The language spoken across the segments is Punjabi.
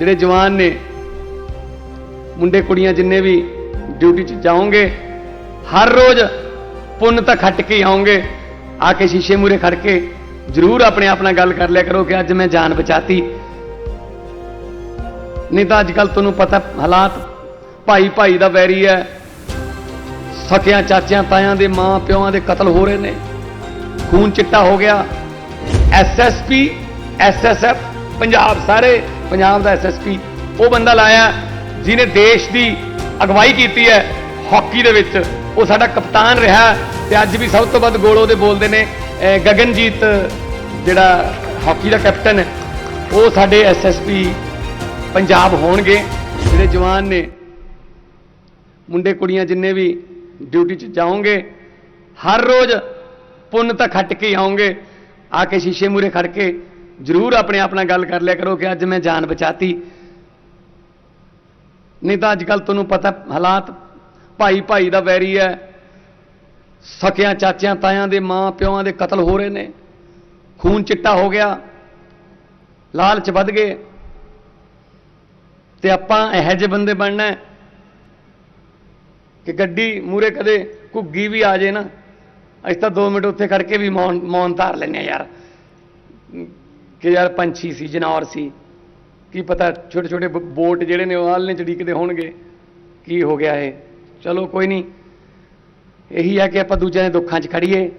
ਜਿਹੜੇ ਜਵਾਨ ਨੇ, ਮੁੰਡੇ ਕੁੜੀਆਂ ਜਿੰਨੇ ਵੀ ਡਿਊਟੀ 'ਚ ਜਾਓਗੇ, ਹਰ ਰੋਜ਼ ਪੁੰਨ ਤਾਂ ਖੱਟ ਕੇ ਹੀ ਆਓਗੇ। ਆ ਕੇ ਸ਼ੀਸ਼ੇ ਮੂਰੇ ਖੜ ਕੇ ਜ਼ਰੂਰ ਆਪਣੇ ਆਪ ਨਾਲ ਗੱਲ ਕਰ ਲਿਆ ਕਰੋ ਕਿ ਅੱਜ ਮੈਂ ਜਾਨ ਬਚਾਤੀ। ਨਹੀਂ ਤਾਂ ਅੱਜ ਕੱਲ ਤੁਹਾਨੂੰ ਪਤਾ ਹਾਲਾਤ ਭਾਈ ਭਾਈ ਦਾ ਵੈਰੀ ਹੈ। ਸਕਿਆਂ ਚਾਚਿਆਂ, ਤਾਇਆਂ ਦੇ ਮਾਂ ਪਿਓਾਂ ਦੇ ਕਤਲ ਹੋ ਰਹੇ ਨੇ। ਖੂਨ ਚਿੱਟਾ ਹੋ ਗਿਆ। ਐਸਐਸਪੀ ਐਸਐਸਐਫ ਪੰਜਾਬ, ਸਾਰੇ ਪੰਜਾਬ ਦਾ ਐਸਐਸਪੀ ਉਹ ਬੰਦਾ ਲਾਇਆ, ਜਿਹਨੇ ਦੇਸ਼ ਦੀ ਅਗਵਾਈ ਕੀਤੀ ਹੈ, ਹਾਕੀ ਦੇ ਵਿੱਚ। ਉਹ ਸਾਡਾ ਕਪਤਾਨ ਰਿਹਾ ਤੇ ਅੱਜ ਵੀ ਸਭ ਤੋਂ ਵੱਧ ਗੋਲ ਉਹਦੇ ਬੋਲਦੇ ਨੇ ਗਗਨਜੀਤ, ਜਿਹੜਾ ਹਾਕੀ ਦਾ ਕੈਪਟਨ ਹੈ, ਉਹ ਸਾਡੇ ਐਸਐਸਪੀ ਪੰਜਾਬ ਹੋਣਗੇ। ਜਿਹੜੇ ਜਵਾਨ ਨੇ, ਮੁੰਡੇ ਕੁੜੀਆਂ ਜਿੰਨੇ ਵੀ ਡਿਊਟੀ 'ਚ ਜਾਓਗੇ, ਹਰ ਰੋਜ਼ ਪੁੰਨ ਤਾਂ ਖੱਟ ਕੇ ਆਉਂਗੇ ਆ ਕੇ ਸ਼ੀਸ਼ੇ ਮੂਰੇ ਖੜ ਕੇ ਜ਼ਰੂਰ ਆਪਣੇ ਆਪ ਨਾਲ ਗੱਲ ਕਰ ਲਿਆ ਕਰੋ ਕਿ ਅੱਜ ਮੈਂ ਜਾਨ ਬਚਾਤੀ। ਨਹੀਂ ਤਾਂ ਅੱਜ ਕੱਲ ਤੁਹਾਨੂੰ ਪਤਾ ਹਾਲਾਤ ਭਾਈ ਭਾਈ ਦਾ ਵੈਰੀ ਹੈ। ਸਕਿਆਂ ਚਾਚਿਆਂ, ਤਾਇਆਂ ਦੇ ਮਾਂ ਪਿਓਾਂ ਦੇ ਕਤਲ ਹੋ ਰਹੇ ਨੇ। ਖੂਨ ਚਿੱਟਾ ਹੋ ਗਿਆ। ਲਾਲਚ ਵੱਧ ਗਏ। ਤੇ ਆਪਾਂ ਇਹੋ ਜਿਹੇ ਬੰਦੇ ਬਣਨਾ ਕਿ ਗੱਡੀ ਮੂਰੇ ਕਦੇ ਘੁੱਗੀ ਵੀ ਆ ਜੇ ਨਾ। ਅਸੀਂ ਤਾਂ 2 ਮਿੰਟ ਉੱਥੇ ਖੜ ਕੇ ਵੀ ਮੌਨ ਮੌਨ ਧਾਰ ਲੈਂਦੇ ਆ ਯਾਰ। ਕਿ ਯਾਰ ਪੰਛੀ ਸੀ ਜਨੌਰ ਸੀ। ਕੀ ਪਤਾ ਛੋਟੇ ਛੋਟੇ ਬ- ਬੋਟ ਜਿਹੜੇ ਨੇ ਉਹ ਆਲ ਆਲਣੇ ਚੜੀਕਦੇ ਹੋਣਗੇ। ਕੀ ਹੋ ਗਿਆ ਇਹ? ਚਲੋ ਕੋਈ ਨਹੀਂ ਇਹੀ ਹੈ ਕਿ ਆਪਾਂ ਦੂਜਿਆਂ ਦੇ ਦੁੱਖਾਂ 'ਚ ਖੜੀਏ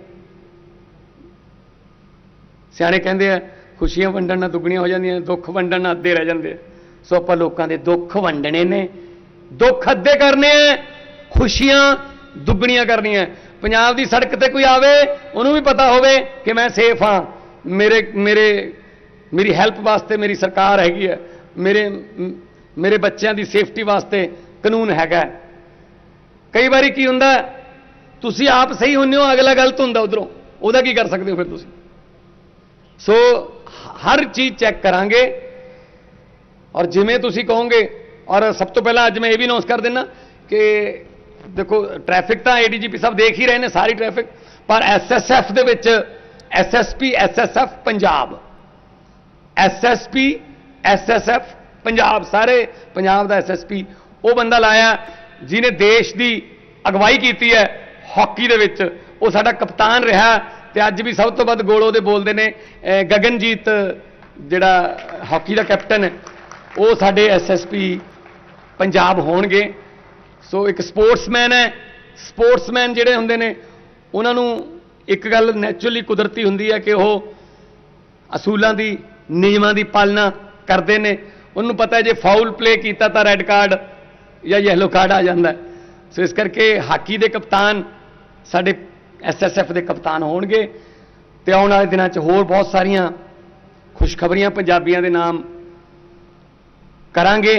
ਸਿਆਣੇ ਕਹਿੰਦੇ ਆ, ਖੁਸ਼ੀਆਂ ਵੰਡਣ ਨਾਲ ਦੁੱਗਣੀਆਂ ਹੋ ਜਾਂਦੀਆਂ, ਦੁੱਖ ਵੰਡਣ ਨਾਲ ਅੱਧੇ ਰਹਿ ਜਾਂਦੇ ਸੋ ਆਪਾਂ ਲੋਕਾਂ ਦੇ ਦੁੱਖ ਵੰਡਣੇ ਨੇ। ਦੁੱਖ ਅੱਧੇ ਕਰਨੇ ਆ, ਖੁਸ਼ੀਆਂ ਦੁੱਗਣੀਆਂ ਕਰਨੀਆਂ। ਪੰਜਾਬ ਦੀ ਸੜਕ ਤੇ ਕੋਈ ਆਵੇ, ਉਹਨੂੰ ਵੀ ਪਤਾ ਹੋਵੇ ਕਿ ਮੈਂ ਸੇਫ ਹਾਂ। ਮੇਰੇ ਮੇਰੇ ਮੇਰੀ ਹੈਲਪ ਵਾਸਤੇ ਮੇਰੀ ਸਰਕਾਰ ਹੈਗੀ ਹੈ, ਮੇਰੇ ਮੇਰੇ ਬੱਚਿਆਂ ਦੀ ਸੇਫਟੀ ਵਾਸਤੇ ਕਾਨੂੰਨ ਹੈਗਾ ਕਈ ਵਾਰੀ ਕੀ ਹੁੰਦਾ ਤੁਸੀਂ ਆਪ ਸਹੀ ਹੁੰਦੇ ਹੋ, ਅਗਲਾ ਗਲਤ ਹੁੰਦਾ ਉਧਰੋਂ। ਉਹਦਾ ਕੀ ਕਰ ਸਕਦੇ ਹੋ ਫਿਰ ਤੁਸੀਂ? ਸੋ ਹਰ ਚੀਜ਼ ਚੈੱਕ ਕਰਾਂਗੇ। ਔਰ ਜਿਵੇਂ ਤੁਸੀਂ ਕਹੋਗੇ, ਔਰ ਸਭ ਤੋਂ ਪਹਿਲਾਂ ਅੱਜ ਮੈਂ ਇਹ ਵੀ ਅਨਾਉਂਸ ਕਰ ਦਿੰਨਾ ਕਿ ਦੇਖੋ ਟ੍ਰੈਫਿਕ ਤਾਂ ਏਡੀਜੀਪੀ ਸਾਹਿਬ ਦੇਖ ਹੀ ਰਹੇ ਨੇ, ਸਾਰੀ ਟ੍ਰੈਫਿਕ ਪਰ ਐਸਐਸਐਫ ਦੇ ਵਿੱਚ SSP SSF Punjab. SSP SSF Punjab ਸਾਰੇ, ਪੰਜਾਬ ਦਾ ਐਸਐਸਪੀ ਉਹ ਬੰਦਾ ਲਾਇਆ, ਜਿਹਨੇ ਦੇਸ਼ ਦੀ ਅਗਵਾਈ ਕੀਤੀ ਹੈ ਹਾਕੀ ਦੇ ਵਿੱਚ, ਉਹ ਸਾਡਾ ਕਪਤਾਨ ਰਿਹਾ ਤੇ ਅੱਜ ਵੀ ਸਭ ਤੋਂ ਵੱਧ ਗੋਲ ਉਹਦੇ ਬੋਲਦੇ ਨੇ ਗਗਨਜੀਤ, ਜਿਹੜਾ ਹਾਕੀ ਦਾ ਕੈਪਟਨ ਹੈ ਉਹ ਸਾਡੇ ਐਸਐਸਪੀ ਪੰਜਾਬ ਹੋਣਗੇ। ਸੋ ਇੱਕ ਸਪੋਰਟਸਮੈਨ ਹੈ, ਸਪੋਰਟਸਮੈਨ ਜਿਹੜੇ ਹੁੰਦੇ ਨੇ, ਉਹਨਾਂ ਨੂੰ ਇੱਕ ਗੱਲ ਨੈਚੁਰਲੀ ਕੁਦਰਤੀ ਹੁੰਦੀ ਹੈ ਕਿ ਉਹ ਅਸੂਲਾਂ ਦੀ ਨਿਯਮਾਂ ਦੀ ਪਾਲਣਾ ਕਰਦੇ ਨੇ। ਉਹਨੂੰ ਪਤਾ ਹੈ ਜੇ ਫਾਉਲ ਪਲੇ ਕੀਤਾ ਤਾਂ ਰੈੱਡ ਕਾਰਡ ਜਾਂ ਯੈਲੋ ਕਾਰਡ ਆ ਜਾਂਦਾ ਸੋ ਇਸ ਕਰਕੇ ਹਾਕੀ ਦੇ ਕਪਤਾਨ ਸਾਡੇ ਐਸਐਸਐਫ ਦੇ ਕਪਤਾਨ ਹੋਣਗੇ ਤੇ ਆਉਣ ਵਾਲੇ ਦਿਨਾਂ 'ਚ ਹੋਰ ਬਹੁਤ ਸਾਰੀਆਂ ਖੁਸ਼ਖਬਰੀਆਂ ਪੰਜਾਬੀਆਂ ਦੇ ਨਾਮ ਕਰਾਂਗੇ।